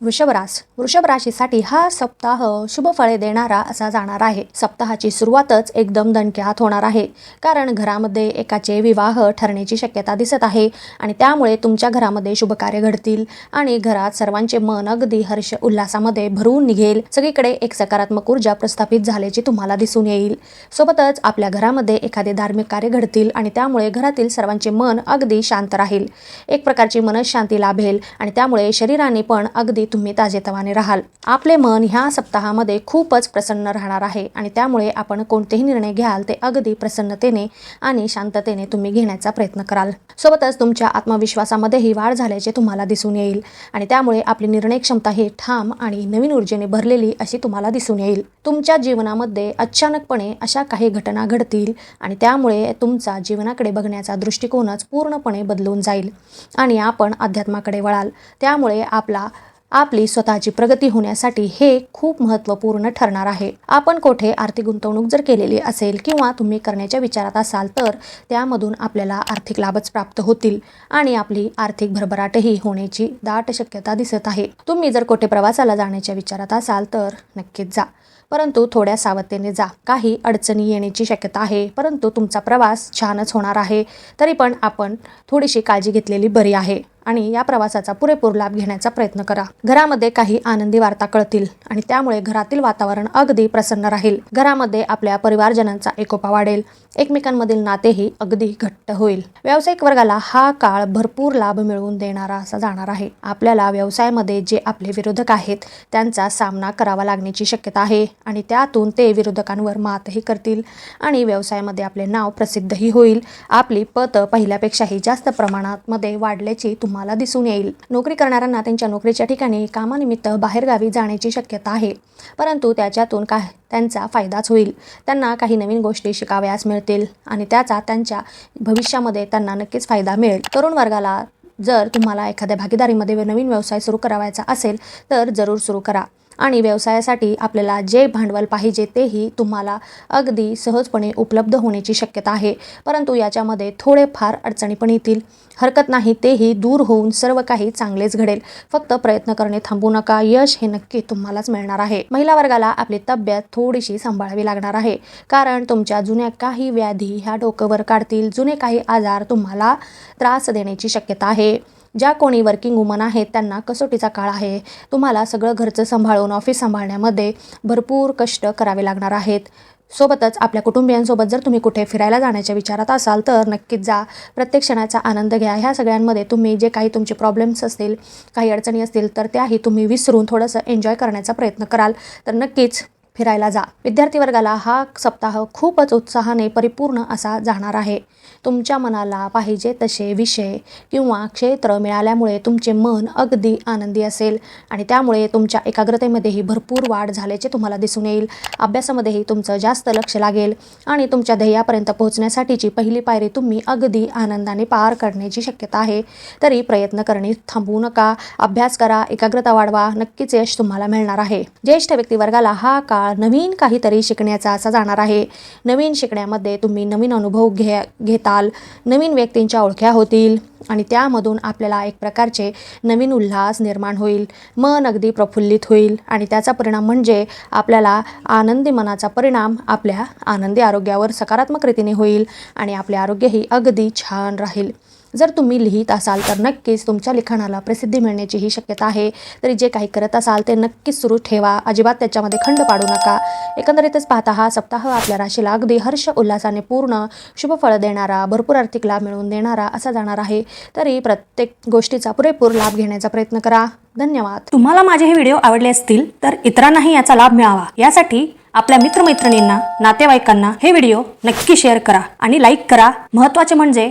वृषभरास वृषभ राशीसाठी हा सप्ताह शुभ फळे देणारा असा जाणार आहे. सप्ताहाची सुरुवातच एकदम दणक्यात होणार आहे. कारण घरामध्ये एकाचे विवाह ठरण्याची शक्यता दिसत आहे आणि त्यामुळे तुमच्या घरामध्ये शुभ कार्य घडतील आणि घरात सर्वांचे मन अगदी हर्ष उल्हासामध्ये भरून निघेल. सगळीकडे एक सकारात्मक ऊर्जा प्रस्थापित झाल्याची तुम्हाला दिसून येईल. सोबतच आपल्या घरामध्ये एखादे धार्मिक कार्य घडतील आणि त्यामुळे घरातील सर्वांचे मन अगदी शांत राहील. एक प्रकारची मनशांती लाभेल आणि त्यामुळे शरीराने पण अगदी तुम्ही ताजेतवाने राहाल. आपले मन ह्या सप्ताहामध्ये खूपच प्रसन्न राहणार आहे आणि त्यामुळे आपण कोणतेही निर्णय घ्याल ते अगदी प्रसन्नतेने आणि शांततेने तुम्ही घेण्याचा प्रयत्न कराल. सोबतच तुमच्या आत्मविश्वासामध्येही वाढ झाल्याचे तुम्हाला दिसून येईल आणि त्यामुळे आपली निर्णय क्षमता ही ठाम आणि नवीन ऊर्जेने भरलेली अशी तुम्हाला दिसून येईल. तुमच्या जीवनामध्ये अचानकपणे अशा काही घटना घडतील आणि त्यामुळे तुमचा जीवनाकडे बघण्याचा दृष्टिकोनच पूर्णपणे बदलून जाईल आणि आपण अध्यात्माकडे वळाल. त्यामुळे आपला आपली स्वतःची प्रगती होण्यासाठी हे खूप महत्त्वपूर्ण ठरणार आहे. आपण कोठे आर्थिक गुंतवणूक जर केलेली असेल किंवा तुम्ही करण्याच्या विचारात असाल तर त्यामधून आपल्याला आर्थिक लाभच प्राप्त होतील आणि आपली आर्थिक भरभराटही होण्याची दाट शक्यता दिसत आहे. तुम्ही जर कोठे प्रवासाला जाण्याच्या विचारात असाल तर नक्कीच जा. परंतु थोड्या सावधतेने जा. काही अडचणी येण्याची शक्यता आहे. परंतु तुमचा प्रवास छानच होणार आहे. तरी पण आपण थोडीशी काळजी घेतलेली बरी आहे. आणि या प्रवासाचा पुरेपूर लाभ घेण्याचा प्रयत्न करा. घरामध्ये काही आनंदी वार्ता कळतील आणि त्यामुळे घरातील वातावरण अगदी प्रसन्न राहील. घरामध्ये आपल्या परिवारजनांचा एकोपा वाढेल. एकमेकांमधील नातेही अगदी घट्ट होईल. व्यावसायिक वर्गाला हा काळ भरपूर लाभ मिळवून देणारा असा जाणार आहे. आपल्याला व्यवसायामध्ये जे आपले विरोधक आहेत त्यांचा सामना करावा लागण्याची शक्यता आहे आणि त्यातून ते विरोधकांवर मातही करतील आणि व्यवसायामध्ये आपले नाव प्रसिद्धही होईल. आपली पत पहिल्यापेक्षाही जास्त प्रमाणात मध्ये वाढल्याची तुम्हाला तुम्हाला दिसून येईल. नोकरी करणाऱ्यांना त्यांच्या नोकरीच्या ठिकाणी कामानिमित्त बाहेरगावी जाण्याची शक्यता आहे. परंतु त्याच्यातून काय त्यांचा फायदाच होईल. त्यांना काही नवीन गोष्टी शिकाव्यास मिळतील आणि त्याचा त्यांच्या भविष्यामध्ये त्यांना नक्कीच फायदा मिळेल. तरुण वर्गाला जर तुम्हाला एखाद्या भागीदारीमध्ये नवीन व्यवसाय सुरू करावायचा असेल तर जरूर सुरू करा. आणि व्यवसायासाठी आपल्याला जे भांडवल पाहिजे तेही तुम्हाला अगदी सहजपणे उपलब्ध होण्याची शक्यता आहे. परंतु याच्यामध्ये थोडेफार अडचणी पण येतील. हरकत नाही तेही दूर होऊन सर्व काही चांगलेच घडेल. फक्त प्रयत्न करणे थांबू नका. यश हे नक्की तुम्हालाच मिळणार आहे. महिला वर्गाला आपली तब्येत थोडीशी सांभाळावी लागणार आहे. कारण तुमच्या जुन्या काही व्याधी ह्या डोकंवर काढतील. जुने काही आजार तुम्हाला त्रास देण्याची शक्यता आहे. ज्या कोणी वर्किंग वुमन आहेत त्यांना कसोटीचा काळ आहे. तुम्हाला सगळं घरचं सांभाळून ऑफिस सांभाळण्यामध्ये भरपूर कष्ट करावे लागणार आहेत. सोबतच आपल्या कुटुंबियांसोबत जर तुम्ही कुठे फिरायला जाण्याच्या विचारात असाल तर नक्कीच जा. प्रत्येक क्षणाचा आनंद घ्या. ह्या सगळ्यांमध्ये तुम्ही जे काही तुमचे प्रॉब्लेम्स असतील काही अडचणी असतील तर त्याही तुम्ही विसरून थोडंसं एन्जॉय करण्याचा प्रयत्न कराल. तर नक्कीच फिरायला जा. विद्यार्थी वर्गाला हा सप्ताह खूपच उत्साहाने परिपूर्ण असा जाणार आहे. तुमच्या मनाला पाहिजे तसे विषय किंवा क्षेत्र मिळाल्यामुळे तुमचे मन अगदी आनंदी असेल आणि त्यामुळे तुमच्या एकाग्रतेमध्येही भरपूर वाढ झाल्याचे तुम्हाला दिसून येईल. अभ्यासामध्येही तुमचं जास्त लक्ष लागेल आणि तुमच्या ध्येयापर्यंत पोहोचण्यासाठीची पहिली पायरी तुम्ही अगदी आनंदाने पार करण्याची शक्यता आहे. तरी प्रयत्न करणे थांबवू नका. अभ्यास करा. एकाग्रता वाढवा. नक्कीच यश तुम्हाला मिळणार आहे. ज्येष्ठ व्यक्तिवर्गाला हा काळ नवीन काहीतरी शिकण्याचा असा जाणार आहे. नवीन शिकण्यामध्ये तुम्ही नवीन अनुभव घे घेताल. नवीन व्यक्तींच्या ओळख्या होतील आणि त्यामधून आपल्याला एक प्रकारचे नवीन उल्हास निर्माण होईल. मन अगदी प्रफुल्लित होईल आणि त्याचा परिणाम म्हणजे आपल्याला आनंदी मनाचा परिणाम आपल्या आनंदी आरोग्यावर सकारात्मक रीतीने होईल आणि आपले आरोग्यही अगदी छान राहील. जर तुम्ही लिहित असाल तर नक्कीच तुमच्या लिखाणाला प्रसिद्धी मिळण्याची ही शक्यता आहे. तरी जे काही करत असाल ते नक्कीच सुरू ठेवा. अजिबात त्याच्यामध्ये खंड पाडू नका. एकंदरीतच पाहता हा सप्ताह आपल्या राशीला अगदी हर्ष उल्हासाने पूर्ण शुभफळ देणारा भरपूर आर्थिक लाभ मिळवून देणारा असा जाणार आहे. तरी प्रत्येक गोष्टीचा पुरेपूर लाभ घेण्याचा प्रयत्न करा. धन्यवाद. तुम्हाला माझे हे व्हिडिओ आवडले असतील तर इतरांनाही याचा लाभ मिळावा. यासाठी आपल्या मित्रमैत्रिणींना नातेवाईकांना हे व्हिडिओ नक्की शेअर करा आणि लाईक करा. महत्त्वाचे म्हणजे